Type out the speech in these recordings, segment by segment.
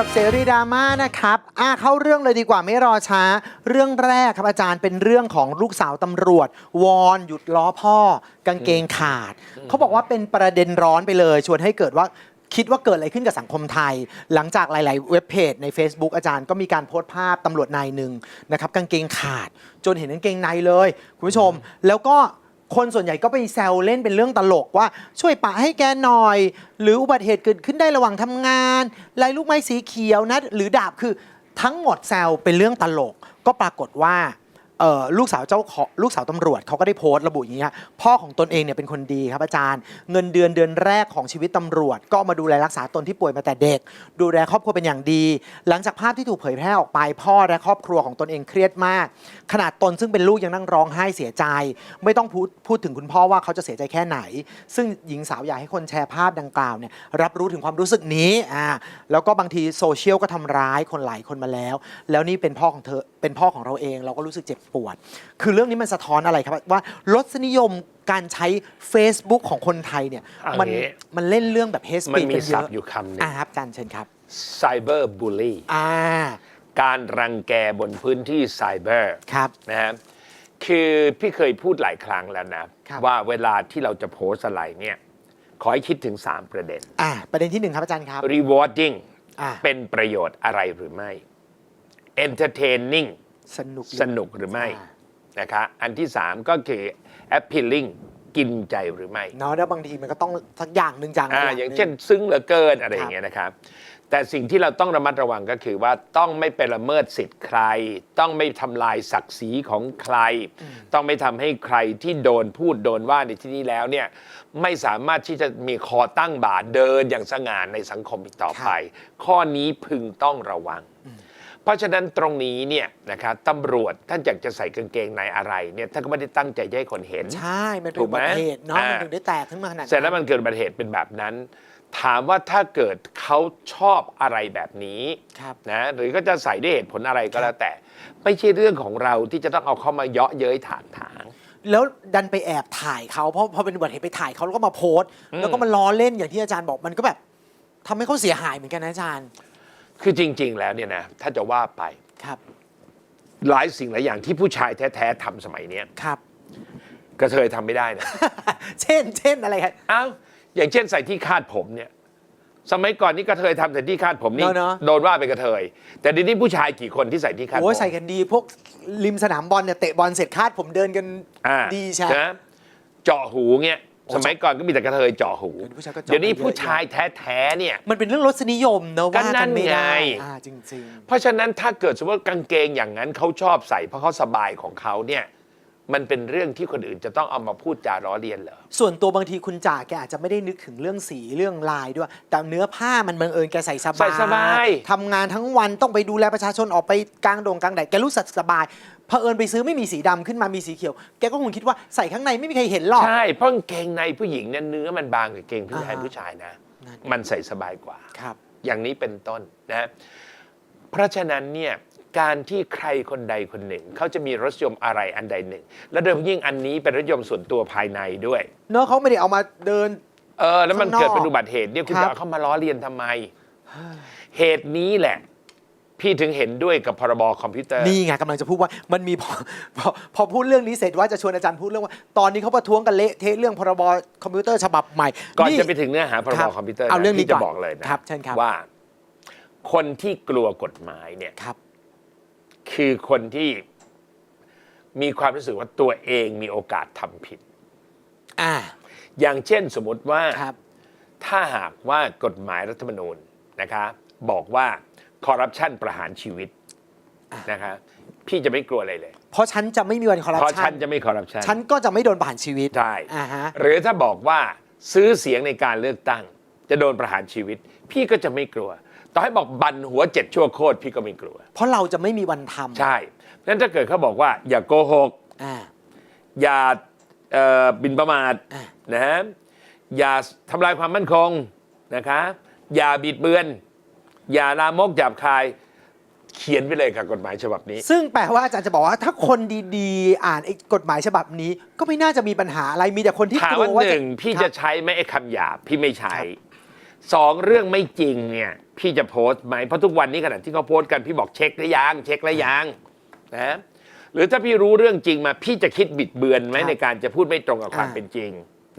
กับเสรีดราม่านะครับอ่าเข้าเรื่องเลยดีกว่าไม่รอช้า เรื่องแรกครับอาจารย์เป็นเรื่องของลูกสาวตำรวจ วอนหยุดล้อพ่อ กางเกงขาด เขาบอกว่าเป็นประเด็นร้อนไปเลย ชวนให้เกิดว่าคิดว่าเกิดอะไรขึ้นกับสังคมไทย หลังจากหลาย ๆ เว็บเพจใน Facebook อาจารย์ก็มีการโพสต์ภาพตำรวจนายหนึ่งนะครับกางเกงขาด จนเห็นกางเกงในเลย คุณผู้ชม แล้วก็ คนส่วนใหญ่ก็ไปแซวเล่นเป็นเรื่องตลกว่าช่วยปะให้แกหน่อย หรืออุบัติเหตุเกิดขึ้นได้ระหว่างทำงานลายลูกไม้สีเขียวนะ หรือดาบคือทั้งหมดแซวเป็นเรื่องตลก ก็ปรากฏว่า ลูกสาวเจ้าของลูกสาวตำรวจเขาก็ได้โพสต์ระบุอย่างนี้ครับพ่อของตนเองเนี่ยเป็นคนดีครับอาจารย์ เงินเดือนเดือนแรกของชีวิตตำรวจ ก็มาดูแลรักษาตนที่ป่วยมาแต่เด็ก ดูแลครอบครัวเป็นอย่างดี หลังจากภาพที่ถูกเผยแพร่ออกไป พ่อและครอบครัวของตนเองเครียดมาก ขนาดตนซึ่งเป็นลูกยังนั่งร้องไห้เสียใจ ไม่ต้องพูดพูดถึงคุณพ่อว่าเขาจะเสียใจแค่ไหน ซึ่งหญิงสาวอยากให้คนแชร์ภาพดังกล่าวเนี่ยรับรู้ถึงความรู้สึกนี้อ่าแล้วก็บางทีโซเชียลก็ทำร้ายคนหลายคนมาแล้ว แล้วนี่เป็นพ่อของเธอ เป็นพ่อของเราเองเราก็รู้สึกเจ็บปวด คือเรื่องนี้มันสะท้อนอะไรครับว่ารสนิยมการใช้ Facebook ของคนไทยเนี่ยเอามันงี้ มันเล่นเรื่องแบบเฮสมันปีมีกันเยศัพอะท์อยู่คำหนึ่ง อ่าครับอาจารย์เชิญครับ ไซเบอร์บูลลี่อ่าการรังแกบนพื้นที่ไซเบอร์ ครับ นะฮะคือพี่เคยพูดหลายครั้งแล้วนะ ครับ ว่าเวลาที่เราจะโพสต์อะไรเนี่ย ขอให้คิดถึง 3 ประเด็น อ่าประเด็นที่หนึ่งครับอาจารย์ครับ rewarding อ่า เป็นประโยชน์อะไรหรือไม่ entertaining สนุกสนุกหรือไม่อ่านะคะอันที่ 3 ก็คือ appealing กินใจหรือไม่เนาะแล้วบางทีมันก็ต้องสักอย่างหนึ่งจังอ่าหอย่างหเช่น ซึ้งเหลือเกินอะไรอย่างเงี้ยนะครับ แต่สิ่งที่เราต้องระมัดระวังก็คือว่าต้องไม่ไปละเมิดสิทธิ์ใคร ต้องไม่ทำลายศักดิ์ศรีของใคร ต้องไม่ทำให้ใครที่โดนพูดโดนว่าในที่นี้แล้วเนี่ยไม่สามารถที่จะมีคอตั้งบ่าเดินอย่างสง่าในสังคมอีกต่อไป ข้อนี้พึงต้องระวัง เพราะฉะนั้นตรงนี้เนี่ยนะครับตำรวจท่านอยากจะใส่กางเกงในอะไรเนี่ยท่านก็ไม่ได้ตั้งใจจะให้คนเห็น ใช่ มันเป็นถูอุกไหมบัติเหตุเนาะอ่ามั มันถึงได้แตกขึ้นมาขนาดนั้นเสร็จแล้วมันเกิดอุบัติเหตุเป็นแบบนั้น ถามว่าถ้าเกิดเขาชอบอะไรแบบนี้ครับ นะหรือก็จะใส่ด้วยเหตุผลอะไรก็แล้วแต่ ไม่ใช่เรื่องของเราที่จะต้องเอาเข้ามาเยาะเย้ยถากถาง แล้วดันไปแอบถ่ายเขาเพราะพอเป็นอุบัติเหตุไปถ่ายเขาแล้วก็มาโพสต์ อืม แล้วก็มาล้อเล่นอย่างที่อาจารย์บอกมันก็แบบทำให้เขาเสียหายเหมือนกันนะอาจารย์ คือจริง ๆ แล้วเนี่ยนะถ้าจะว่าไป ครับ หลายสิ่งหลายอย่างที่ผู้ชายแท้ๆทำสมัยเนี้ยครับ กระเทยทำไม่ได้นะ เช่น เช่นอะไรครับอ้าวอย่างเช่นใส่ที่คาดผมเนี่ย สมัยก่อนนี่กระเทยทำใส่ที่คาดผมนี่เนอะเนอะ โดนว่าเป็นกระเทย แต่เดี๋ยวนี้ผู้ชายกี่คนที่ใส่ที่คาดผม โอ้ยใส่กันดี พวกริมสนามบอลเนี่ยเตะบอลเสร็จคาดผมเดินกันอ่าดีใช่ นะเจาะหูเงี้ยโอ้ สมัยก่อนก็มีแต่กระเทยเจาะหู เดี๋ยวนี้ผู้ชายก็เจาะ เดี๋ยวนี้กันเยอะผู้ชายแท้ๆเนี่ย มันเป็นเรื่องรสนิยมเนอะก็ว่านั่กันนไม่ได้ไง อ่าจริง เพราะฉะนั้นถ้าเกิดสมมติว่ากางเกงอย่างนั้นเขาชอบใส่เพราะเขาสบายของเขาเนี่ย มันเป็นเรื่องที่คนอื่นจะต้องเอามาพูดจาล้อเลียนเหรอๆส่วนตัวบางทีคุณจ่าแกอาจจะไม่ได้นึกถึงเรื่องสีเรื่องลายด้วย แต่เนื้อผ้ามันบังเอิญแกใส่สบายใส่สบายทำงานทั้งวันต้องไปดูแลประชาชนออกไปกลางดงกลางแดดแกรู้สึกสบายเผอิญไปซื้อไม่มีสีดำขึ้นมามีสีเขียว แกก็คงคิดว่าใส่ข้างในไม่มีใครเห็นหรอก ใช่เพราะกางเกงในผู้หญิงเนี่ยเนื้อมันบางกว่าเกงผู้ชายอ่า ผู้ชายนะนั่นมันใส่สบายกว่า ครับ อย่างนี้เป็นต้นนะ เพราะฉะนั้นเนี่ย การที่ใครคนใดคนหนึ่ง เขาจะมีรสนิยมอะไรอันใดหนึ่ง และโดยเฉพาะยิ่งอันนี้เป็นรสนิยมส่วนตัวภายในด้วย เนอะเขาไม่ได้เอามาเดิน เออแล้วมันข้างนอกเกิดเป็นอุบัติเหตุเนี่ยคุณครับจะเอาเข้ามาล้อเลียนทำไม เหตุนี้แหละ พี่ถึงเห็นด้วยกับพรบคอมพิวเตอร์ นี่ไงกำลังจะพูดว่ามันมีพอพอพอพูดเรื่องนี้เสร็จว่าจะชวนอาจารย์พูดเรื่องว่า ตอนนี้เขาประท้วงกันเละเทะเรื่องพรบคอมพิวเตอร์ฉบับใหม่ก่อนจะไปถึงเนื้อหาพรครับคอมพิวเตอร์เอาเรื่องนี้พี่จะก่อนบอกเลยนะครับเชิญครับว่าคนที่กลัวกฎหมายเนี่ย ครับ คือคนที่มีความรู้สึกว่าตัวเองมีโอกาสทำผิด อ่า อย่างเช่นสมมติว่าครับ ถ้าหากว่ากฎหมายรัฐธรรมนูญนะคะบอกว่าคอร์รัปชันประหารชีวิตอะนะคะพี่จะไม่กลัวอะไรเลย เพราะฉันจะไม่มีวันคอร์รัปเพราะชัฉันนจะไม่คอร์รัปชันฉันก็จะไม่โดนประหารชีวิต ใช่อ่าฮะ หรือถ้าบอกว่าซื้อเสียงในการเลือกตั้ง จะโดนประหารชีวิต พี่ก็จะไม่กลัว ต่อให้บอกบันหัวเจ็ดชั่วโคตรพี่ก็ไม่กลัว เพราะเราจะไม่มีวันทำใช่นั้นถ้าเกิดเขาบอกว่า อย่าโกหก อ่า อย่าเอ่อบินประมาทอะ นะฮะอย่าทำลายความมั่นคงนะคะ อย่าบิดเบือน อย่าลามกหยาบคาย เขียนไปเลยกับกฎหมายฉบับนี้ ซึ่งแปลว่าอาจารย์จะบอกว่าถ้าคนดีๆ อ่านไอ้กฎหมายฉบับนี้ ก็ไม่น่าจะมีปัญหาอะไรมีแต่คนที่ถามกลัวว่าว่าหนึ่งพี่ครัจะบใช้ไหมไอ้คำหยาบพี่ไม่ใช้ครับสองเรื่องไม่จริงเนี่ย พี่จะโพสต์ไหมเพราะทุกวันนี้ขณะที่เขาโพสต์กันพี่บอกเช็คหรือยังเช็คแล้วยังนะหรือถ้าพี่รู้เรื่องจริงมา พี่จะคิดบิดเบือนไหมครับในการจะพูดไม่ตรงกับความอ่าเป็นจริง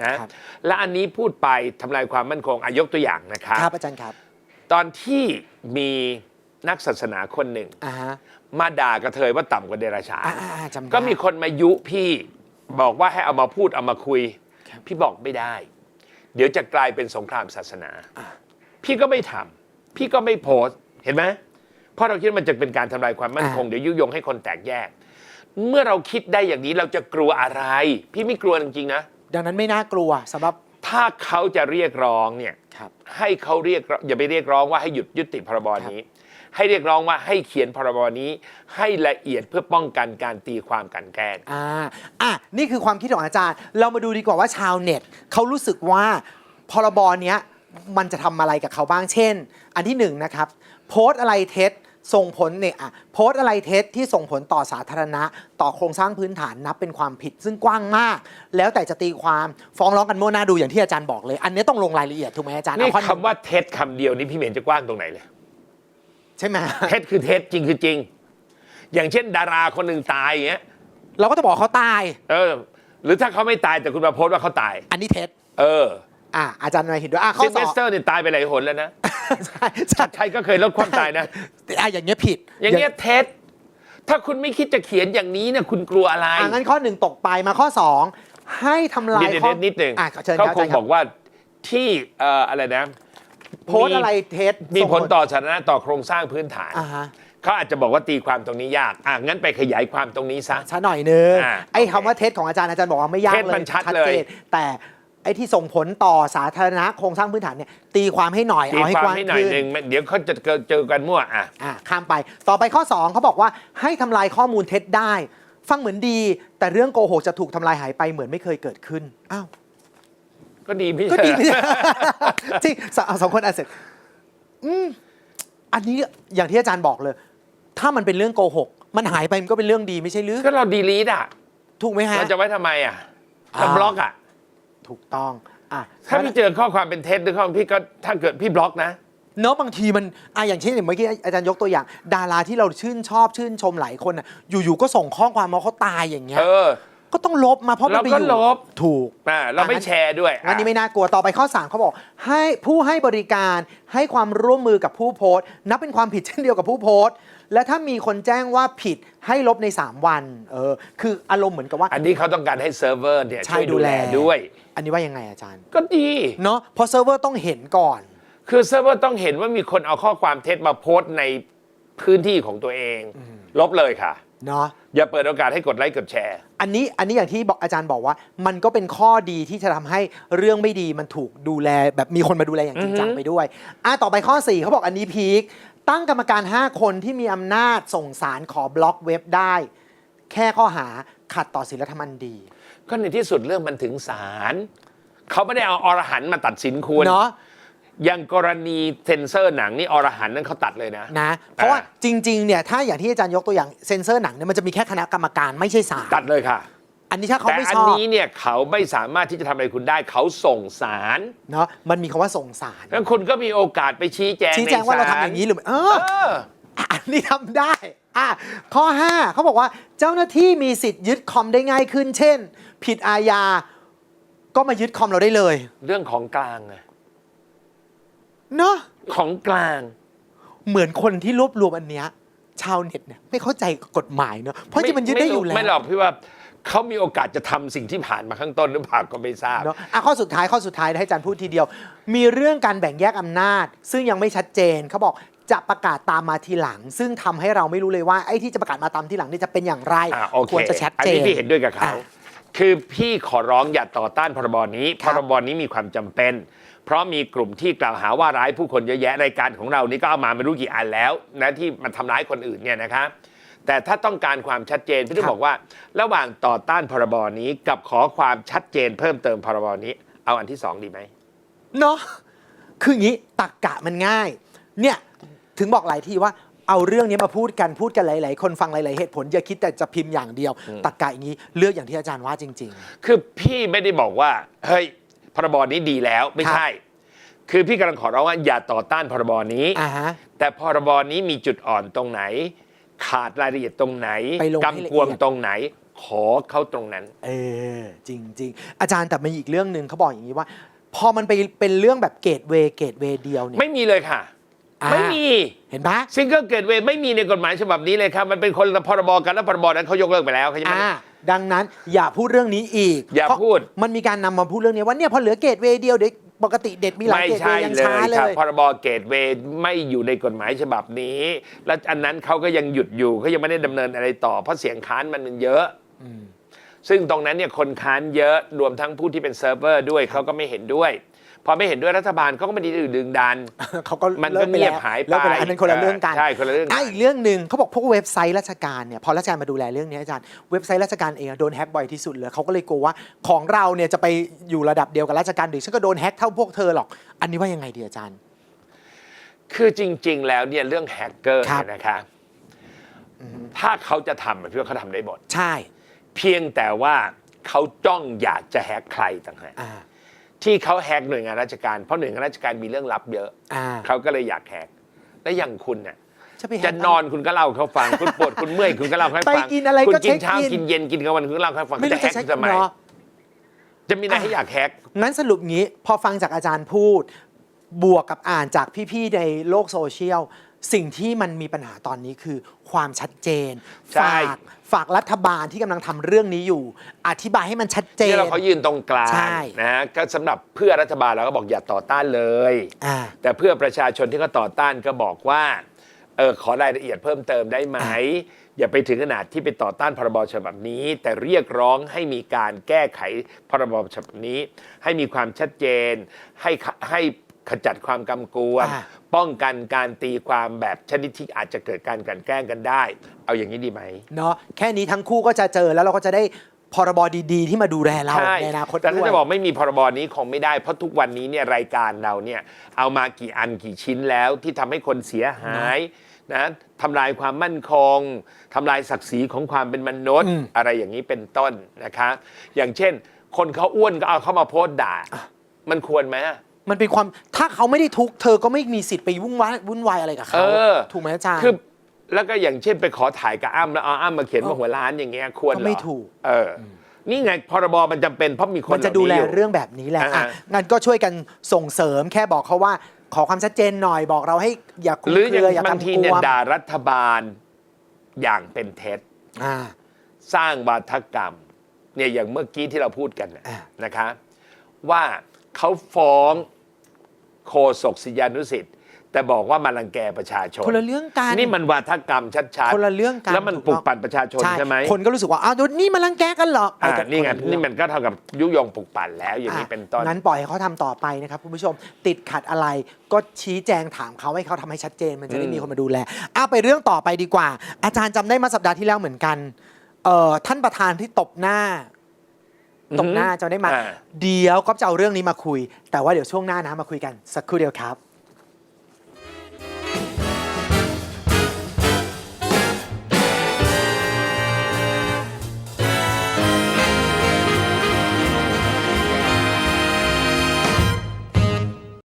นะครับ และอันนี้พูดไปทำลายความมั่นคงอายกตัวอย่างนะครับ ครับอาจารย์ครับตอนที่มีนักศาสนาคนหนึ่ง อ่าฮะมาด่ากระเทยว่าต่ำกว่าเดรัจฉานอ่าอ่าอ่าจำได้ ก็มีคนมายุพี่บอกว่าให้เอามาพูดเอามาคุย พี่บอกไม่ได้ เดี๋ยวจะกลายเป็นสงครามศาสนา พี่ก็ไม่ทำ พี่ก็ไม่โพสต์เห็นไหมเพราะเราคิดว่ามันจะเป็นการทำลายความมั่นคงอ่าเดี๋ยวยุยงให้คนแตกแยก เมื่อเราคิดได้อย่างนี้เราจะกลัวอะไร พี่ไม่กลัวจริงๆนะ ดังนั้นไม่น่ากลัวสำหรับ ถ้าเขาจะเรียกร้องเนี่ยครับ ให้เขาเรียกร้องอย่าไปเรียกร้องว่าให้หยุดยุติพรบนี้ ให้เรียกร้องว่าให้เขียนพรบนี้ ให้ละเอียดเพื่อป้องกันการตีความกลันแกล้ง อ่า อะ นี่คือความคิดของอาจารย์ เรามาดูดีกว่าว่าชาวเน็ตเขารู้สึกว่าพรบเนี้ย มันจะทำอะไรกับเขาบ้างเช่น อันที่หนึ่งนะครับโพสต์อะไรเท็จส่งผลเนี่ยอะโพสต์อะไรเท็จที่ส่งผลต่อสาธารณะ ต่อโครงสร้างพื้นฐานนับเป็นความผิดซึ่งกว้างมาก แล้วแต่จะตีความฟ้องร้องกันมั่วหน้าดูอย่างที่อาจารย์บอกเลย อันนี้ต้องลงรายละเอียดถูกไหมอาจารย์นี่เอข้อหงคำว่าเท็จคำเดียวนี่พี่เหม็นจะกว้างตรงไหนเลยใช่ไหมเท็จคือเท็จจริงคือจริง อย่างเช่น ดาราคนหนึ่งตายอย่างเงี้ยเราก็จะบอกเขาตาย เออ หรือถ้าเขาไม่ตายแต่คุณมาโพสต์ว่าเขาตาย อันนี้เท็จเออ อะอาจารย์นายเห็นด้วยอะข้อซินสเวองสเตอร์เนี่ยตายไปหลายหนแล้วนะใช่ใช่ใครก็เคยลดความตายนะ อะอย่างเงี้ยผิดอย่างเงี้ยเท็จถ้าคุณไม่คิดจะเขียนอย่างนี้เนี่ยคุณกลัวอะไร อะงั้นข้อหนึ่งตกไปมาข้อ2ให้ทำลายเดี๋ยวข้อเดี๋ยวนิดหนึ่งอะเชิญคเขารับอาคจางรย์คบรัอบกว่าที่เอ่ออะไรนะโพสต์อะไรเท็จมีส่งผลต่อสาธารณะต่อโครงสร้างพื้นฐานอ่าฮะเขาอาจจะบอกว่าตีความตรงนี้ยากอะงั้นไปขยายความตรงนี้ซะ ช้าหน่อยนึงอ่าไอ้โอเคคำว่าเท็จของอาจารย์อาจารย์บอกว่าไม่ยากเท็จเลยมันชัดเลยจนแต่ ไอ้ที่ส่งผลต่อสาธารณะโครงสร้างพื้นฐานเนี่ยตีความให้หน่อยตีเอาให้ควากมว้างให้หน่อยขึ้นหนึ่งเดี๋ยวเขาจะเจอกันมั่วอะ อะข้ามไปต่อไปข้อ 2เขาบอกว่าให้ทำลายข้อมูลเท็จได้ ฟังเหมือนดี แต่เรื่องโกหกจะถูกทำลายหายไปเหมือนไม่เคยเกิดขึ้นอ้าวก็ดีพี่ก็ดีไม่ใช่จริงสองสองคนอ่านเสร็จอืมอันนี้อย่างที่อาจารย์บอกเลย ถ้ามันเป็นเรื่องโกหก มันหายไปมันก็เป็นเรื่องดีไม่ใช่หรือก็เราดีลีดอะ ถูกไหมฮะ เราจะไว้ทำไมอะอ่า เราบล็อกอะ ถูกต้องอะถ้าพี่เจอข้อความเป็นเท็จหรือข้อความพี่ก็ถ้าเกิดพี่บล็อกนะ เนาะบางทีมันอะอย่างเช่นอย่างเมื่อกี้อาจารย์ยกตัวอย่าง ดาราที่เราชื่นชอบชื่นชมหลายคนอะอยู่ๆก็ส่งข้อความมาเขาตายอย่างเงี้ยเออ ก็ต้องลบมาเพราะมันไปเราก็อยู่ลบ ถูก อ่าเราไม่อะงั้นแชร์ด้วยอันนี้ไม่น่ากลัวต่อไปข้อ 3เขาบอก ให้ผู้ให้บริการให้ความร่วมมือกับผู้โพสต์ นับเป็นความผิดเช่นเดียวกับผู้โพสต์ และถ้ามีคนแจ้งว่าผิดให้ลบใน 3 วันเออคืออารมณ์เหมือนกับว่า อันนี้เขาต้องการให้เซิร์ฟเวอร์เนี่ยใช่ช่วยดูแลดูแลด้วย อันนี้ว่ายังไงอาจารย์ก็ดี เนาะเพราะเซิร์ฟเวอร์ต้องเห็นก่อน คือเซิร์ฟเวอร์ต้องเห็นว่ามีคนเอาข้อความเท็จมาโพสต์ในพื้นที่ของตัวเอง ลบเลยค่ะ เนาะอย่าเปิดโอกาสให้กดไลค์กดแชร์ อันนี้อันนี้อย่างที่บอกอาจารย์บอกว่า มันก็เป็นข้อดีที่จะทำให้เรื่องไม่ดีมันถูกดูแล แบบมีคนมาดูแลอย่างจริงจังอือฮึไปด้วยอะต่อไปข้อ 4 เขาบอกอันนี้พีคตั้งกรรมการ 5 คนที่มีอำนาจส่งสารขอบล็อกเว็บได้ แค่ข้อหาขัดต่อศีลธรรมอันดี ก็ในที่สุดเรื่องมันถึงศาลเขาไม่ได้เอาอรหันต์มาตัดสินคุณเนาะอย่างกรณีเซนเซอร์หนังนี่อรหันต์นั่นเขาตัดเลยนะนะ เพราะว่าอ่าจริงๆเนี่ยถ้าอย่างที่อาจารย์ยกตัวอย่างเซนเซอร์หนังเนี่ยมันจะมีแค่คณะกรรมการไม่ใช่ศาลตัดเลยค่ะ อันนี้ถ้าเขาแต่ไม่อัชนอบนี้เนี่ยเขาไม่สามารถที่จะทำอะไรคุณได้เขาส่งสารเนาะมันมีคำว่าส่งสารแล้วคุณก็มีโอกาสไปชี้แจงชี้แจงว่าเราทำอย่างนี้หรือไม่เออเออ อันนี้ทำได้อะข้อ 5 เขาบอกว่าเจ้าหน้าที่มีสิทธิ์ยึดคอมได้ง่ายขึ้น เช่น ผิดอาญาก็มายึดคอมเราได้เลยเรื่องของกลางไงเนาะของกลาง เหมือนคนที่รวบรวมอันเนี้ยชาวเน็ตเนี่ยไม่เข้าใจกฎหมายเนาะเพราะที่มันยึดได้อยู่แล้ว ไม่หรอกพี่ว่าเขามีโอกาสจะทำสิ่งที่ผ่านมาข้างต้นหรือเปล่าก็ไม่ทราบ เนาะอะข้อสุดท้ายข้อสุดท้ายให้อาจารย์พูดทีเดียว มีเรื่องการแบ่งแยกอำนาจ ซึ่งยังไม่ชัดเจนเขาบอกจะประกาศตามมาทีหลัง ซึ่งทำให้เราไม่รู้เลยว่าไอ้ที่จะประกาศมาตามทีหลังนี่จะเป็นอย่างไรอ่าโอเคควรจะชัดอันเจนี้นพี่เห็นด้วยกับเขา อะ คือพี่ขอร้องอย่าต่อต้านพรบนี้คพรับรบนี้มีความจำเป็น เพราะมีกลุ่มที่กล่าวหาว่าร้ายผู้คนเยอะแยะรายการของเรานี่ก็เอามาไม่รู้กี่อันแล้วนะที่มันทำร้ายคนอื่นเนี่ยนะครับแต่ถ้าต้องการความชัดเจนพี่ต้องบอกว่า ระหว่างต่อต้านพรบนี้กับขอความชัดเจนเพิ่มเติมพรบนี้ เอาอันที่สองดีไหมเนาะคืออย่างนี้ตักกะมันง่าย เนี่ยถึงบอกหลายทีว่า เอาเรื่องนี้มาพูดกันพูดกันหลาย ๆ คนฟังหลาย ๆ เหตุผลอย่าคิดแต่จะพิมพ์อย่างเดียวตักกะอย่างนี้เลือกอย่างที่อาจารย์ว่าจริง คือพี่ไม่ได้บอกว่า เฮ้ยพรบนี้ดีแล้วไม่ใช่ คือพี่กำลังขอร้องว่าอย่าต่อต้านพรบนี้อ่าฮะ แต่พรบนี้มีจุดอ่อนตรงไหน ขาดรายละเอียดตรงไหนไปลงให้ละเอียด กำกวมตรงไหน ขอเขาตรงนั้น เออจริงจริงๆ อาจารย์แต่มีอีกเรื่องหนึ่งเขาบอกอย่างนี้ว่า พอมันไปเป็นเรื่องแบบเกตเวย์เกตเวย์เดียวเนี่ยไม่มีเลยค่ะอ่า ไม่มีเห็นปะ ซิงเกิลเกตเวย์ไม่มีในกฎหมายฉบับนี้เลยครับ มันเป็นคนละพรบกันแล้วพรบนั้นเขายกเลิกไปแล้วเขาจะอ่าดังนั้นอย่าพูดเรื่องนี้อีกอย่าเพระพูด มันมีการนำมาพูดเรื่องนี้ว่าเนี่ยพอเหลือเกตเวย์เดียวเด็กปกติเด็ดมีหลายไม่เกตเวใช่ย์ยังเลช้ายเลครับย พรบเกตเวย์ไม่อยู่ในกฎหมายฉบับนี้ และอันนั้นเขาก็ยังหยุดอยู่เขายังไม่ได้ดำเนินอะไรต่อ เพราะเสียงค้านมันมันเยอะซึ่งตรงนั้นเนี่ยคนค้านเยอะรวมทั้งผู้ที่เป็นเซิร์ฟเวอร์ด้วยเขาก็ไม่เห็นด้วย พอไม่เห็นด้วยรัฐบาลเขาก็ไม่ได้ดึงดัน เขาก็มันเลิก็กไปเงียแล้บวหายไปเลิกไปแล้วอันนั้นคนละเรื่องกันใช่คนละเรื่องกัน อะอีกเรื่องหนึ่งเขาบอกพวกเว็บไซต์ราชการเนี่ยพอราชการมาดูแลเรื่องนี้อาจารย์เว็บไซต์ราชการเองอะโดนแฮ็กบ่อยที่สุดเลยเขาก็เลยกลัวว่าของเราเนี่ยจะไปอยู่ระดับเดียวกับราชการหรือฉันก็โดนแฮ็กเท่าพวกเธอหรอก อันนี้ว่ายังไงดีอาจารย์ คือจริง ๆ แล้วเนี่ยเรื่องแฮกเกอร์ครับ เนี่ยนะคะถ้าเขาจะทำอะพี่ว่าเขาทำได้หมด ใช่เพียงแต่ว่าเขาจ้องอยากจะแฮกใครต่างหาก อ่า ที่เขาแฮกหน่วยงานราชการเพราะหน่วยงานราชการมีเรื่องลับเยอะอ่า เขาก็เลยอยากแฮกและอย่างคุณเนี่ยจะไปแฮ็กจะนอนคุณก็เล่าให้เขาฟัง คุณปวดคุณเมื่อยคุณก็เล่าให้ไปฟังกินอะไรคุณก็กิเช็นคเช้าอิน กินเย็นกินกลางวันคุณก็เล่าให้ฟังไม่รู้จะแฮจะกเช็คทำไมเนาะจะมีอะไรให้อยากแฮก งั้นสรุปงี้พอฟังจากอาจารย์พูด บวกกับอ่านจากพี่ ๆ ในโลกโซเชียล สิ่งที่มันมีปัญหาตอนนี้คือความชัดเจน ใช่ ฝากฝากรัฐบาลที่กำลังทำเรื่องนี้อยู่ อธิบายให้มันชัดเจน ที่เราเขายืนตรงกลางใช่นะก็สำหรับเพื่อรัฐบาลเราก็บอกอย่าต่อต้านเลย อ่า แต่เพื่อประชาชนที่เขาต่อต้านก็บอกว่าเออขอรายละเอียดเพิ่มเติมได้ไหม อย่าไปถึงขนาดที่ไปต่อต้านพรบฉบับนี้ แต่เรียกร้องให้มีการแก้ไขพรบฉบับนี้ ให้มีความชัดเจน ให้ขให้ขจัดความกำกวม อ่า ป้องกันการตีความแบบชนิดที่อาจจะเกิดการกลั่นแกล้งกันได้ เอาอย่างนี้ดีไหมเนาะแค่นี้ทั้งคู่ก็จะเจอแล้วเราก็จะได้พรบดีๆ ที่มาดูแลเราใช่ในอนาคตแต่ถ้าด้วยจะบอกไม่มีพรบนี้คงไม่ได้เพราะทุกวันนี้เนี่ยรายการเราเนี่ยเอามากี่อันกี่ชิ้นแล้วที่ทำให้คนเสียหายนะทำลายความมั่นคงทำลายศักดิ์ศรีของความเป็นมนุษย์อืมอะไรอย่างนี้เป็นต้นนะคะ อย่างเช่น คนเขาอ้วนก็เอาเข้ามาโพสต์ด่า มันควรไหมอะ มันเป็นความถ้าเขาไม่ได้ทุกข์เธอก็ไม่มีสิทธิ์ไปวุ่นวายวุ่นวายอะไรกับเอเขาอถูกไหมอาจารย์ คือแล้วก็อย่างเช่นไปขอถ่ายกับอ้ำแล้วเอาอ้ำมาเขียนมาหัวร้านอย่างเงี้ยควรเหรอก็ไม่ถูก เอออนี่ไงพรบมันจำเป็นเพราะมีคนมันจะดูแลหานี้ยู่เรื่องแบบนี้แหละอ่าอะงั้นก็ช่วยกันส่งเสริมแค่บอกเขาว่าขอความชัดเจนหน่อยบอกเราให้อย่าคุมหรือเคอย่ารืออย่างบางกำทีกเนี่ยวมด่ารัฐบาลอย่างเป็นเท็จ อ่า สร้างวาทกรรมเนี่ยอย่างเมื่อกี้ที่เราพูดกันน่ะอ่านะคะ ว่าเขาฟ้อง โคศกศิยานุสิทธิ์แต่บอกว่ามารังแกประชาชนคนละเรื่องกันนี่มันวาทกรรมชัดๆคนละเรื่องกันแล้วมันถูกปลุกต้องปั่นประชาชนใช่ไหมคนก็รู้สึกว่าอ้าวเดี๋ยวนี่มารังแกกันเหรออ่าอ้แต่นี่ไงคละเรื่องนี่มันก็เท่ากับยุยงปลุกปั่นแล้วอย่างนี้อะเป็นต้นงั้นปล่อยให้เขาทำต่อไปนะครับคุณผู้ชมติดขัดอะไรก็ชี้แจงถามเขาให้เขาทำให้ชัดเจน มันจะได้อืมมีคนมาดูแลเอาไปเรื่องต่อไปดีกว่า อาจารย์จำได้มาสัปดาห์ที่แล้วเหมือนกันเอ่อท่านประธานที่ตบหน้า ตบหน้าจำได้ไหมา อ่า เดี๋ยวก็จะเอาเรื่องนี้มาคุย แต่ว่าเดี๋ยวช่วงหน้านะมาคุยกันสักครู่เดียวครับ